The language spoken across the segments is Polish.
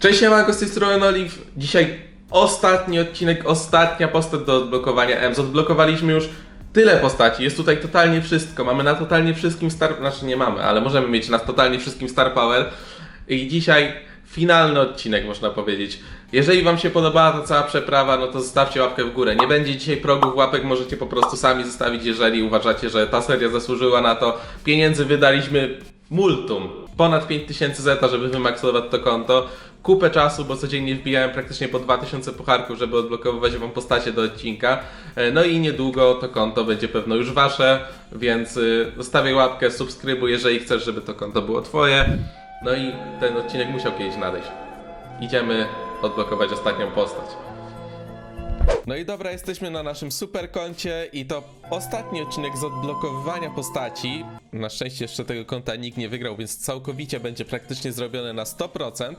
Cześć, siemanko, z tej strony Olive. Dzisiaj ostatni odcinek, ostatnia postać do odblokowania EMS. Odblokowaliśmy już tyle postaci, jest tutaj totalnie wszystko. Mamy na totalnie wszystkim Star... Znaczy nie mamy, ale możemy mieć na totalnie wszystkim Star Power. I dzisiaj finalny odcinek, można powiedzieć. Jeżeli Wam się podobała ta cała przeprawa, no to zostawcie łapkę w górę. Nie będzie dzisiaj progów łapek, możecie po prostu sami zostawić, jeżeli uważacie, że ta seria zasłużyła na to. Pieniędzy wydaliśmy multum. Ponad 5000 zeta, żeby wymaksować to konto. Kupę czasu, bo codziennie wbijałem praktycznie po 2000 pucharków, żeby odblokowywać Wam postacie do odcinka. E, No i niedługo to konto będzie pewno już Wasze, więc y, zostawiaj łapkę, subskrybuj, jeżeli chcesz, żeby to konto było Twoje. No i ten odcinek musiał kiedyś nadejść. Idziemy odblokować ostatnią postać. No i dobra, jesteśmy na naszym super koncie i to ostatni odcinek z odblokowywania postaci. Na szczęście jeszcze tego konta nikt nie wygrał, więc całkowicie będzie praktycznie zrobione na 100%.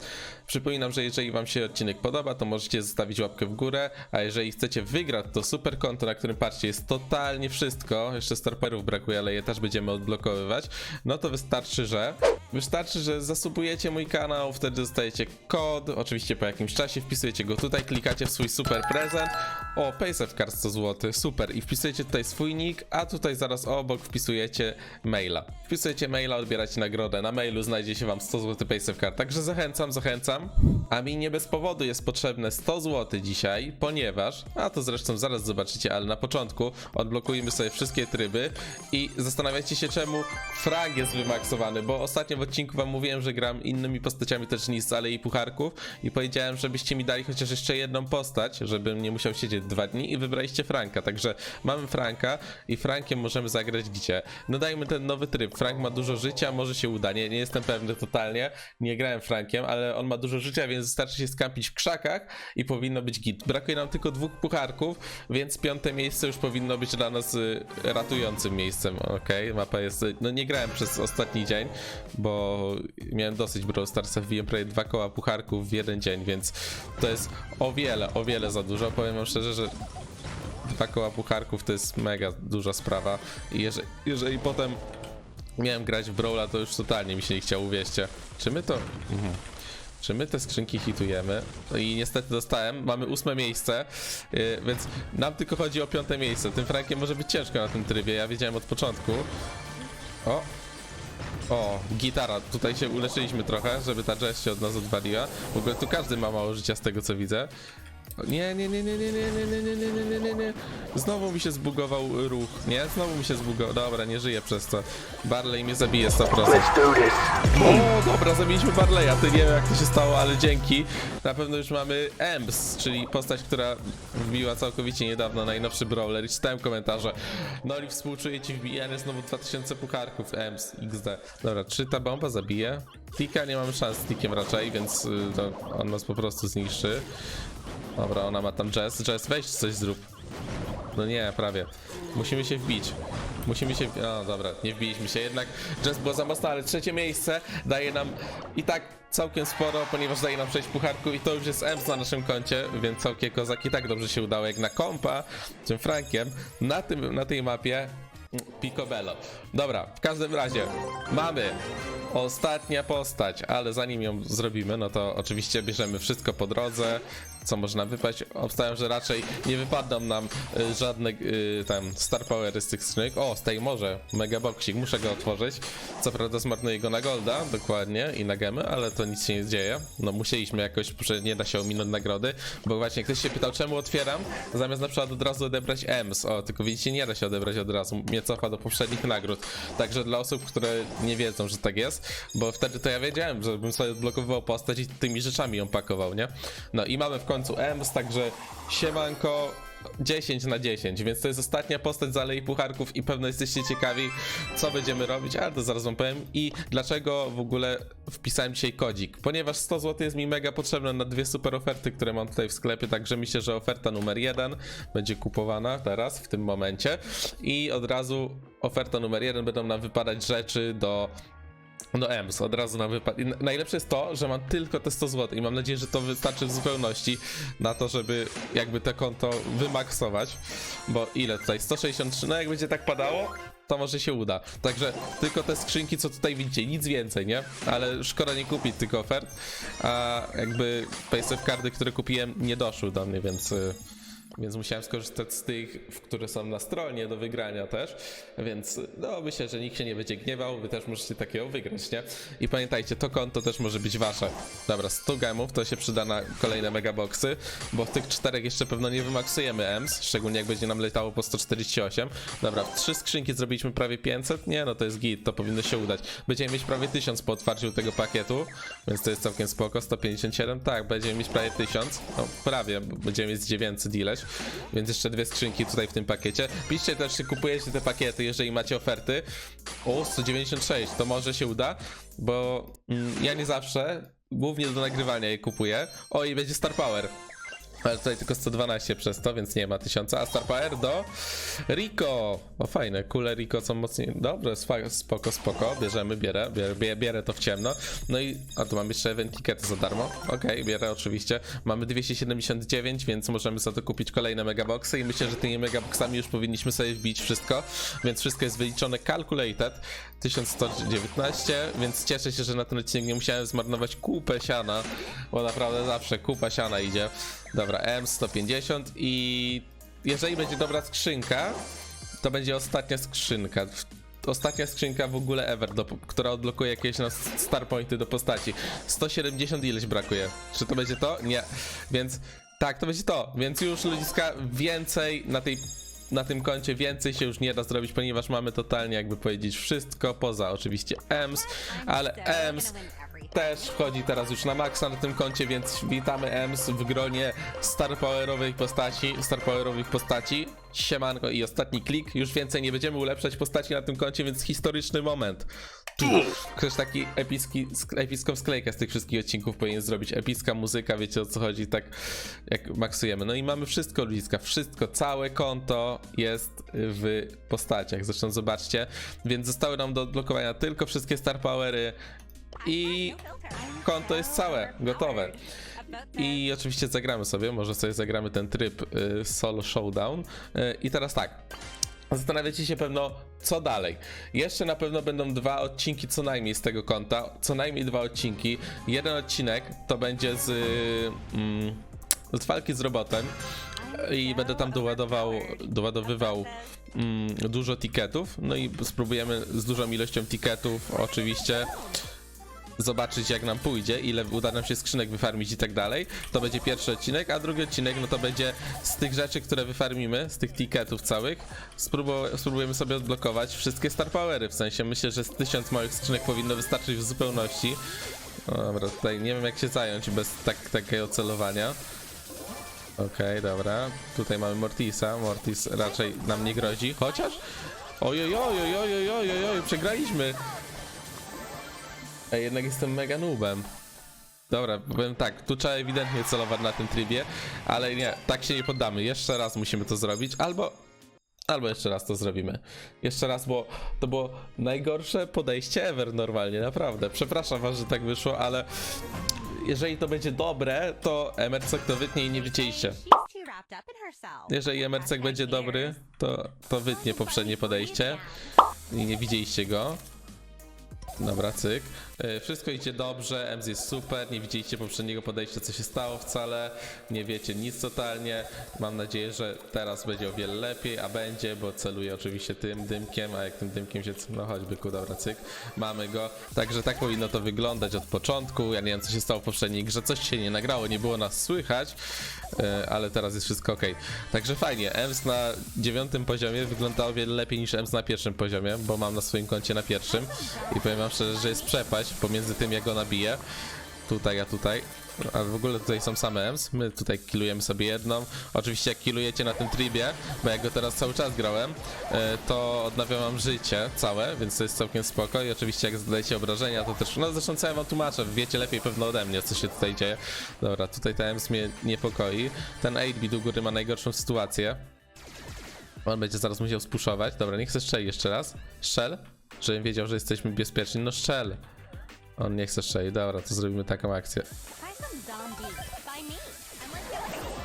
Przypominam, że jeżeli wam się odcinek podoba, to możecie zostawić łapkę w górę, a jeżeli chcecie wygrać to super konto, na którym patrzcie jest totalnie wszystko, jeszcze starperów brakuje, ale je też będziemy odblokowywać, no to wystarczy, że Wystarczy, że zasubujecie mój kanał, wtedy dostajecie kod, oczywiście po jakimś czasie wpisujecie go tutaj, klikacie w swój super prezent. O, Paysafe Card 100 zł, super. I wpisujecie tutaj swój nick, a tutaj zaraz obok wpisujecie maila. Wpisujecie maila, odbieracie nagrodę. Na mailu znajdzie się wam 100 zł Paysafe Card. Także zachęcam, zachęcam. A mi nie bez powodu jest potrzebne 100 zł dzisiaj, ponieważ, a to zresztą zaraz zobaczycie, ale na początku odblokujemy sobie wszystkie tryby i zastanawiacie się czemu frag jest wymaksowany, bo ostatnio w odcinku wam mówiłem, że gram innymi postaciami też niż z Alei Pucharków i powiedziałem, żebyście mi dali chociaż jeszcze jedną postać, żebym nie musiał siedzieć dwa dni i wybraliście Franka, także mamy Franka i Frankiem możemy zagrać gdzie? No dajmy ten nowy tryb, Frank ma dużo życia, może się uda, nie, nie jestem pewny totalnie, nie grałem Frankiem, ale on ma dużo życia, więc wystarczy się skampić w krzakach i powinno być git. Brakuje nam tylko dwóch pucharków, więc piąte miejsce już powinno być dla nas y, ratującym miejscem, okej, mapa jest, y, no nie grałem przez ostatni dzień, bo miałem dosyć Brawl Starsa, wbiłem prawie dwa koła pucharków w jeden dzień, więc to jest o wiele, o wiele za dużo, powiem wam szczerze, że dwa koła pucharków to jest mega duża sprawa i jeżeli, jeżeli potem miałem grać w Brawla, to już totalnie mi się nie chciało, uwierzcie. Czy my to... Mhm. Czy my te skrzynki hitujemy? No i niestety dostałem, mamy ósme miejsce, yy, więc nam tylko chodzi o piąte miejsce. Tym Frankiem może być ciężko na tym trybie, ja wiedziałem od początku. O! O, gitara. Tutaj się uleczyliśmy trochę, żeby ta jazz się od nas odwaliła. W ogóle tu każdy ma mało życia z tego co widzę. Nie, nie, nie, nie, nie, nie, nie, nie, nie, nie, nie, nie, nie, nie. Znowu mi się zbugował ruch, nie? Znowu mi się zbugował. Dobra, nie żyję przez to. Barley mnie zabije 100%. O, dobra, zabiliśmy Barleya. Ty nie wiem jak to się stało, ale dzięki. Na pewno już mamy Ems, czyli postać, która wbiła całkowicie niedawno najnowszy brawler i czytałem komentarze. Noli współczuję ci wbijanie znowu 2000 pukarków Ems XD. Dobra, czy ta bomba zabije? Tika nie mamy szans z Tikiem raczej, więc y, to on nas po prostu zniszczy. Dobra, ona ma tam jazz. Jazz, weź coś zrób. No nie, prawie. Musimy się wbić. Musimy się. O, dobra, nie wbiliśmy się. Jednak Jazz było za mocno, ale trzecie miejsce daje nam i tak całkiem sporo, ponieważ daje nam 6 pucharków i to już jest EMS na naszym koncie, więc całkiem kozaki tak dobrze się udało jak na kompa, tym Frankiem. Na, tym, na tej mapie Picobello. Dobra, w każdym razie mamy ostatnia postać, ale zanim ją zrobimy, no to oczywiście bierzemy wszystko po drodze, co można wypaść. Obstawiam, że raczej nie wypadną nam y, żadne y, tam star powery z tych skrzynek. O, z tej może, mega boxik, muszę go otworzyć. Co prawda zmarnuję go na golda, dokładnie, i na gemy, ale to nic się nie dzieje. No musieliśmy jakoś, że nie da się ominąć nagrody, bo właśnie ktoś się pytał, czemu otwieram, zamiast na przykład od razu odebrać EMS. O, tylko widzicie, nie da się odebrać od razu, mnie cofa do poprzednich nagród. Także dla osób, które nie wiedzą, że tak jest, bo wtedy to ja wiedziałem, żebym sobie odblokowywał postać i tymi rzeczami ją pakował, nie? No i mamy w końcu EMS, także siemanko, 10 na 10, więc to jest ostatnia postać z Alei Pucharków i pewno jesteście ciekawi, co będziemy robić, ale to zaraz wam powiem. I dlaczego w ogóle wpisałem dzisiaj kodzik, ponieważ 100 zł jest mi mega potrzebne na dwie super oferty, które mam tutaj w sklepie, także myślę, że oferta numer jeden będzie kupowana teraz, w tym momencie. I od razu oferta numer jeden będą nam wypadać rzeczy do no EMS, od razu nam wypadł. Najlepsze jest to, że mam tylko te 100 zł i mam nadzieję, że to wystarczy w zupełności na to, żeby jakby te konto wymaksować. Bo ile tutaj? 163, no jak będzie tak padało, to może się uda. Także tylko te skrzynki, co tutaj widzicie, nic więcej, nie? Ale szkoda nie kupić tych ofert, a jakby paysafe kardy, które kupiłem, nie doszły do mnie, więc... Więc musiałem skorzystać z tych, które są na stronie do wygrania też, więc no myślę, że nikt się nie będzie gniewał, wy też możecie takiego wygrać, nie? I pamiętajcie, to konto też może być wasze. Dobra, 100 gemów to się przyda na kolejne megaboxy, bo w tych czterech jeszcze pewno nie wymaksujemy EMS, szczególnie jak będzie nam letało po 148. Dobra, w trzy skrzynki zrobiliśmy prawie 500, nie no to jest git, to powinno się udać. Będziemy mieć prawie 1000 po otwarciu tego pakietu, więc to jest całkiem spoko, 157, tak, będziemy mieć prawie 1000, no prawie, będziemy mieć 900 ileś, więc jeszcze dwie skrzynki tutaj w tym pakiecie. Piszcie też, czy kupujecie te pakiety, jeżeli macie oferty. O, 196, to może się uda, bo mm, ja nie zawsze, głównie do nagrywania je kupuję. O, i będzie Star Power. Ale tutaj tylko 112 przez to, więc nie ma 1000. A Star Power do Rico. O fajne, kule Rico są mocniej. Dobre, swa- spoko, spoko. Bierzemy, bierę, bierę, bierę, to w ciemno. No i, a tu mam jeszcze event tickety za darmo. Okej, bierę oczywiście. Mamy 279, więc możemy za to kupić kolejne megaboxy i myślę, że tymi megaboxami już powinniśmy sobie wbić wszystko, więc wszystko jest wyliczone calculated. 1119, więc cieszę się, że na ten odcinek nie musiałem zmarnować kupę siana, bo naprawdę zawsze kupa siana idzie. Dobra, M150 i jeżeli będzie dobra skrzynka, to będzie ostatnia skrzynka. Ostatnia skrzynka w ogóle ever, do, która odblokuje jakieś no, star pointy do postaci. 170 ileś brakuje. Czy to będzie to? Nie. Więc tak, to będzie to. Więc już ludziska więcej na tej na tym koncie więcej się już nie da zrobić, ponieważ mamy totalnie jakby powiedzieć wszystko, poza oczywiście EMS, ale EMS też wchodzi teraz już na maksa na tym koncie, więc witamy EMS w gronie star powerowej postaci, star powerowych postaci. Siemanko i ostatni klik. Już więcej nie będziemy ulepszać postaci na tym koncie, więc historyczny moment. Tu. Ktoś taki epicki, epicką sklejkę z tych wszystkich odcinków powinien zrobić. Epicka muzyka, wiecie o co chodzi, tak jak maksujemy. No i mamy wszystko, ludziska, wszystko, całe konto jest w postaciach. Zresztą zobaczcie. Więc zostały nam do odblokowania tylko wszystkie star powery i konto jest całe, gotowe. I oczywiście zagramy sobie, może sobie zagramy ten tryb y, solo showdown. Y, I teraz tak. Zastanawiacie się pewno, co dalej. Jeszcze na pewno będą dwa odcinki co najmniej z tego konta. Co najmniej dwa odcinki. Jeden odcinek to będzie z, y, mm, z walki z robotem. I będę tam doładował, doładowywał mm, dużo tiketów. No i spróbujemy z dużą ilością tiketów oczywiście zobaczyć jak nam pójdzie, ile uda nam się skrzynek wyfarmić i tak dalej. To będzie pierwszy odcinek, a drugi odcinek no to będzie z tych rzeczy, które wyfarmimy, z tych ticketów całych, spróbu- spróbujemy sobie odblokować wszystkie star powery, w sensie myślę, że z tysiąc małych skrzynek powinno wystarczyć w zupełności. No dobra, tutaj nie wiem jak się zająć bez tak, takiego celowania. Okej, dobra. Tutaj mamy Mortisa. Mortis raczej nam nie grozi. Chociaż. Ojoj, ojoj, ojoj, ojoj, ojoj, przegraliśmy. Ej, jednak jestem mega noobem. Dobra, powiem tak, tu trzeba ewidentnie celować na tym trybie, ale nie, tak się nie poddamy. Jeszcze raz musimy to zrobić, albo. Albo jeszcze raz to zrobimy. Jeszcze raz, bo to było najgorsze podejście ever normalnie, naprawdę. Przepraszam was, że tak wyszło, ale jeżeli to będzie dobre, to Emercek to wytnie i nie widzieliście. Jeżeli Emercek będzie dobry, to, to wytnie poprzednie podejście i nie widzieliście go. Dobra, cyk. E, Wszystko idzie dobrze, EMS jest super, nie widzieliście poprzedniego podejścia, co się stało wcale, nie wiecie nic totalnie. Mam nadzieję, że teraz będzie o wiele lepiej, a będzie, bo celuję oczywiście tym dymkiem, a jak tym dymkiem się, no choćby ku, dobra, cyk, mamy go. Także tak powinno to wyglądać od początku, ja nie wiem co się stało w poprzedniej grze, coś się nie nagrało, nie było nas słychać, e, ale teraz jest wszystko ok. Także fajnie, EMS na dziewiątym poziomie wygląda o wiele lepiej niż EMS na pierwszym poziomie, bo mam na swoim koncie na pierwszym i powiem wam szczerze, że jest przepaść pomiędzy tym jak go nabiję, tutaj a tutaj. A w ogóle tutaj są same EMS, my tutaj killujemy sobie jedną. Oczywiście jak killujecie na tym trybie, bo jak go teraz cały czas grałem, e, to odnawiam wam życie całe, więc to jest całkiem spoko i oczywiście jak zadajecie obrażenia, to też, no zresztą co ja wam tłumaczę, wiecie lepiej pewno ode mnie, co się tutaj dzieje. Dobra, tutaj ta EMS mnie niepokoi. Ten 8-bit u góry ma najgorszą sytuację. On będzie zaraz musiał spuszować. Dobra, niech chce strzeli jeszcze raz. Strzel? Żebym wiedział, że jesteśmy bezpieczni. No strzel. On nie chce strzelić. Dobra, to zrobimy taką akcję.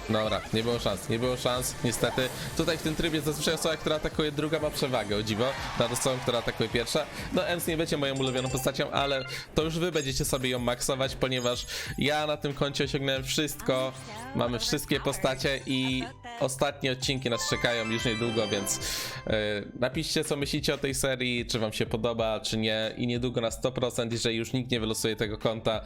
Dobra, nie było szans, nie było szans, niestety. Tutaj w tym trybie zazwyczaj osoba, która atakuje druga ma przewagę, o dziwo, nad osobą, która atakuje pierwsza. No Ems nie będzie moją ulubioną postacią, ale to już wy będziecie sobie ją maksować, ponieważ ja na tym koncie osiągnąłem wszystko, mamy wszystkie postacie i ostatnie odcinki nas czekają już niedługo, więc yy, napiszcie co myślicie o tej serii, czy wam się podoba, czy nie i niedługo na 100%, jeżeli już nikt nie wylosuje tego konta,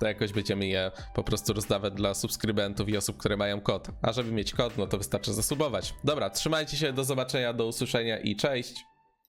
to jakoś będziemy je po prostu rozdawać dla subskrybentów i osób, które kod. A żeby mieć kod, no to wystarczy zasubować. Dobra, trzymajcie się, do zobaczenia, do usłyszenia i cześć!